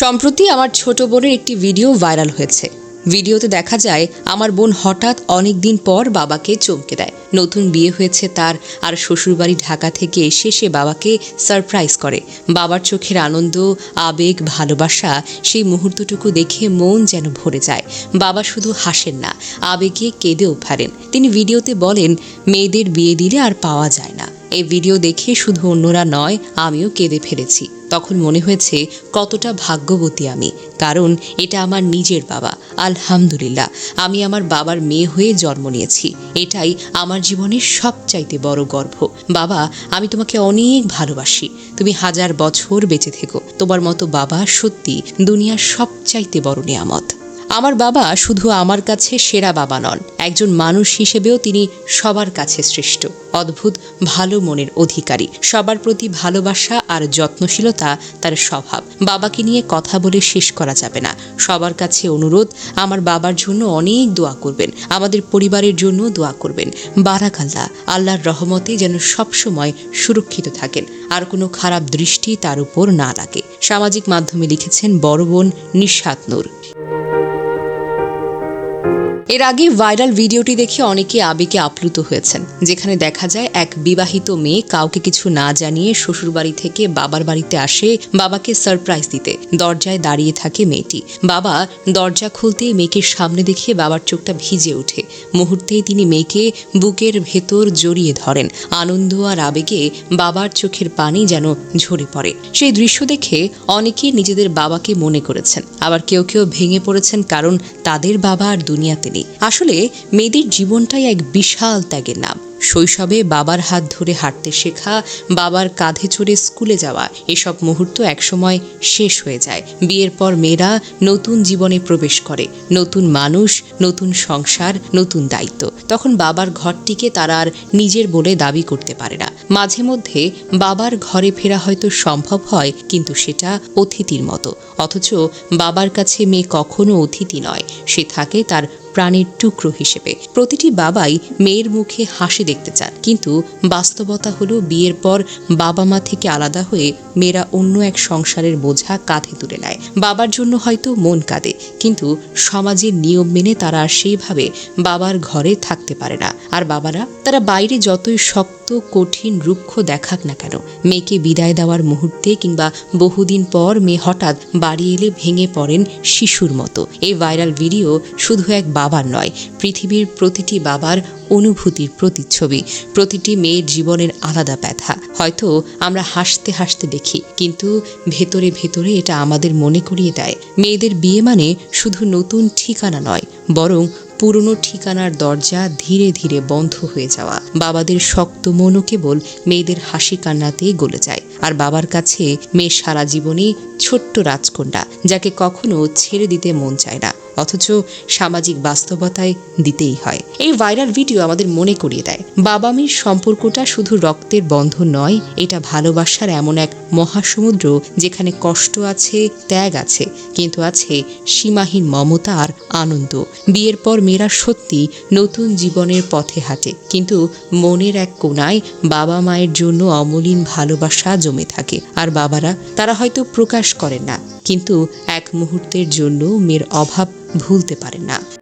সম্প্রতি আমার ছোট বোনের একটি ভিডিও ভাইরাল হয়েছে। ভিডিওতে দেখা যায়, আমার বোন হঠাৎ অনেক দিন পর বাবাকে চমকে দেয়। নতুন বিয়ে হয়েছে তার, আর শ্বশুরবাড়ি ঢাকা থেকে এসে সে বাবাকে সারপ্রাইজ করে। বাবার চোখের আনন্দ, আবেগ, ভালোবাসা সেই মুহূর্তটুকু দেখে মন যেন ভরে যায়। বাবা শুধু হাসেন না, আবেগে কেঁদেও ফেলেন। তিনি ভিডিওতে বলেন, মেয়েদের বিয়ে দিলে আর পাওয়া যায় এই ভিডিও দেখে শুধু অন্যরা নয়, আমিও কেঁদে ফেলেছি। তখন মনে হয়েছে, কতটা ভাগ্যবতী আমি। কারণ, এটা আমার নিজের বাবা। আলহামদুলিল্লাহ, আমি আমার বাবার মেয়ে হয়ে জন্ম নিয়েছি। এটাই আমার জীবনের সবচাইতে বড় গর্ব। বাবা, আমি তোমাকে অনেক ভালোবাসি। তুমি হাজার বছর বেঁচে থেকো। তোমার মতো বাবা সত্যি দুনিয়ার সবচাইতে বড় নিয়ামত। আমার বাবা শুধু আমার কাছে সেরা বাবা নন, একজন মানুষ হিসেবেও তিনি সবার কাছে শ্রেষ্ঠ অদ্ভুত, ভালো মনের অধিকারী। সবার প্রতি ভালোবাসা আর যত্নশীলতা তার স্বভাব। বাবাকে নিয়ে কথা বলে শেষ করা যাবে না। সবার কাছে অনুরোধ, আমার বাবার জন্য অনেক দোয়া করবেন। আমাদের পরিবারের জন্য দোয়া করবেন। বারাক আল্লাহ আল্লাহর রহমতে যেন সবসময় সুরক্ষিত থাকেন। আর কোনো খারাপ দৃষ্টি তার উপর না লাগে সামাজিক মাধ্যমে লিখেছেন বড় বোন নিশাত নূর। এর আগে ভাইরাল ভিডিওটি দেখে অনেকে আবেগে আপ্লুত হয়েছেন, যেখানে দেখা যায় এক বিবাহিত মেয়ে কাউকে কিছু না জানিয়ে শ্বশুরবাড়ি থেকে বাবার বাড়িতে আসে বাবাকে সারপ্রাইজ দিতে। দরজায় দাঁড়িয়ে থাকে মেয়েটি। বাবা দরজা খুলতেই মেয়েকে সামনে দেখে বাবার চোখটা ভিজে ওঠে। মুহূর্তেই তিনি মেয়েকে বুকের ভেতর জড়িয়ে ধরেন। আনন্দ আর আবেগে বাবার চোখের পানি যেন ঝরে পড়ে। সেই দৃশ্য দেখে অনেকেই নিজেদের বাবাকে মনে করেছেন। আবার কেউ কেউ ভেঙে পড়েছেন কারণ তাদের বাবা আর দুনিয়াতে নেই। আসলে মেয়েদের জীবনটাই এক বিশাল ত্যাগের নাম। শৈশবে বাবার হাত ধরে হাঁটতে শেখা, বাবার কাঁধে চড়ে স্কুলে যাওয়া, এসব মুহূর্ত একসময় শেষ হয়ে যায়। বিয়ের পর মেয়েরা নতুন জীবনে প্রবেশ করে, নতুন মানুষ, নতুন সংসার, নতুন দায়িত্ব। তখন বাবার ঘরটিকে তারা আর নিজের বলে দাবি করতে পারে না। মাঝে মধ্যে বাবার ঘরে ফেরা হয়তো সম্ভব হয়, কিন্তু সেটা অতিথির মতো। অথচ বাবার কাছে মেয়ে কখনো অতিথি নয়, সে থাকে তার প্রাণের টুকরো হিসেবে। প্রতিটি বাবাই মেয়ের মুখে হাসি দেখতে চান। কিন্তু বাস্তবতা হলো বিয়ের পর বাবা মা থেকে আলাদা হয়ে মেয়েরা অন্য এক সংসারের বোঝা কাঁধে তুলে নেয়। বাবার জন্য হয়তো মন কাঁদে, কিন্তু সমাজের নিয়ম মেনে তারা সেইভাবে বাবার ঘরে থাকতে পারে না। আর বাবারা, তারা বাইরে যতই শক্ত কঠিন রুক্ষ দেখাক না কেন। মেয়েকে বিদায় দেওয়ার মুহূর্তে কিংবা বহুদিন পর মেয়ে হঠাৎ বাড়ি এলে ভেঙে পড়েন শিশুর মতো। এই ভাইরাল ভিডিও শুধু এক বাবার নয়, পৃথিবীর প্রতিটি বাবার অনুভূতির প্রতিচ্ছবি। প্রতিটি মেয়ের জীবনের আলাদা ব্যথা। হয়তো আমরা হাসতে হাসতে দেখি, কিন্তু ভেতরে ভেতরে এটা আমাদের মনে করিয়ে দেয়। মেয়েদের বিয়ে মানে শুধু নতুন ঠিকানা নয়, বরং পুরনো ঠিকানার দরজা ধীরে ধীরে বন্ধ হয়ে যাওয়া। বাবাদের শক্ত মনও কেবল মেয়েদের হাসি কান্নাতেই গলে যায়। আর বাবার কাছে মেয়ে সারা জীবনে ছোট্ট রাজকন্যা, যাকে কখনো ছেড়ে দিতে মন চায় না। অথচ সামাজিক বাস্তবতায় দিতেই হয়। এই ভাইরাল ভিডিও আমাদের মনে করিয়ে দেয়। বাবা মেয়ের সম্পর্কটা শুধু রক্তের বন্ধন নয়, এটা ভালোবাসার এমন এক মহাসমুদ্র যেখানে কষ্ট আছে, ত্যাগ আছে, কিন্তু আছে সীমাহীন মমতা আর আনন্দ। বিয়ের পর মেয়েরা সত্যি নতুন জীবনের পথে হাঁটে, কিন্তু মনের এক কোনায় বাবা মায়ের জন্য অমলিন ভালোবাসা জমে থাকে, আর বাবারা তারা হয়তো প্রকাশ করেন না। কিন্তু মুহূর্তের জন্য মেয়ের অভাব ভুলতে পারে না।